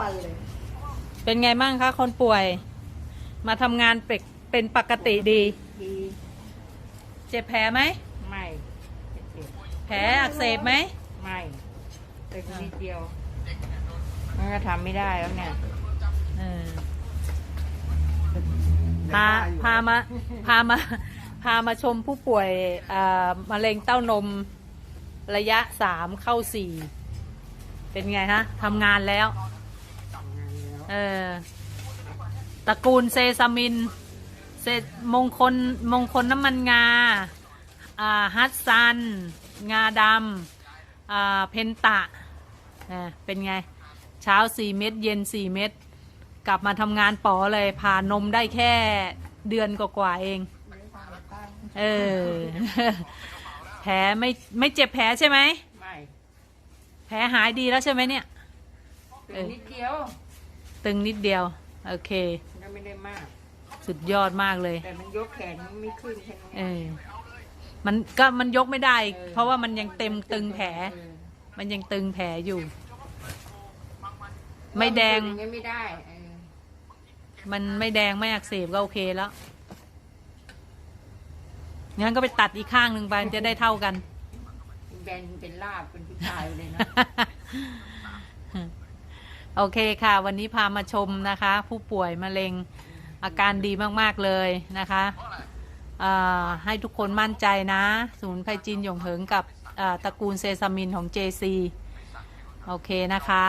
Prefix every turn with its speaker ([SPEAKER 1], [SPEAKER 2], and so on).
[SPEAKER 1] วันเลย
[SPEAKER 2] เป็นไงมั่งคะคนป่วย มาทำงานเป็นเป็นปกติดี
[SPEAKER 1] ดี
[SPEAKER 2] เจ็บแผลไหม
[SPEAKER 1] ไม่เจ็บ
[SPEAKER 2] แผลอักเสบไหม
[SPEAKER 1] ไม่แต่นิดเดียว มันก็ทำไม่ได้แล้วเนี่ย
[SPEAKER 2] เออพาพามาพามาพามาชมผู้ป่วยอ่ามะเร็งเต้านมระยะสามเข้าสี่เป็นไงฮะทำงานแล้ว
[SPEAKER 1] ทำงานแล้ว
[SPEAKER 2] เออตระกูลเซซามิน เซมงคลมงคลน้ำมันงาอ่าฮัตซัน งาดำอ่าเพนตะเออเป็นไง เช้าสี่เม็ดเย็นสี่เม็ดกลับมาทำงานป๋อเลยผ่านมได้แค่เดือนกว่าๆเอง เออ แผลไม่ไม่เจ็บแผลใช่ไหม
[SPEAKER 1] ไม่
[SPEAKER 2] แผลหายดีแล้วใช่ไหมเนี่ย
[SPEAKER 1] เป็นนิดเดียว
[SPEAKER 2] ตึงนิดเดียว โอเค
[SPEAKER 1] มันก็ไม่ได้มาก
[SPEAKER 2] สุดยอดมากเลย
[SPEAKER 1] แต่มันยกแขนไม่ขึ้นแค่
[SPEAKER 2] เอ
[SPEAKER 1] นี้
[SPEAKER 2] อมันก็มันยกไม่ได้
[SPEAKER 1] ออ
[SPEAKER 2] เพราะว่ามันยังเต็มตึงแผล
[SPEAKER 1] เออ
[SPEAKER 2] มันยังตึงแผลอยู่ ไม่แดง
[SPEAKER 1] อย่างเงี้ยไม่ได้เออ
[SPEAKER 2] มันไม่แดงไม่อักเสบก็โอเคแล้ว งั้นก็ไปตัดอีกข้างหนึ่งไปจะได้เท่ากัน
[SPEAKER 1] แบนเป็นลาบเป็นผู้ชายเลยนะ
[SPEAKER 2] โอเคค่ะ วันนี้พามาชมนะคะ ผู้ป่วยมะเร็งอาการดีมาก ๆ เลยนะคะให้ทุกคนมั่นใจนะ ศูนย์ไพจีนหยงเหิงกับตระกูลเซซามินของ JC โอเคนะคะ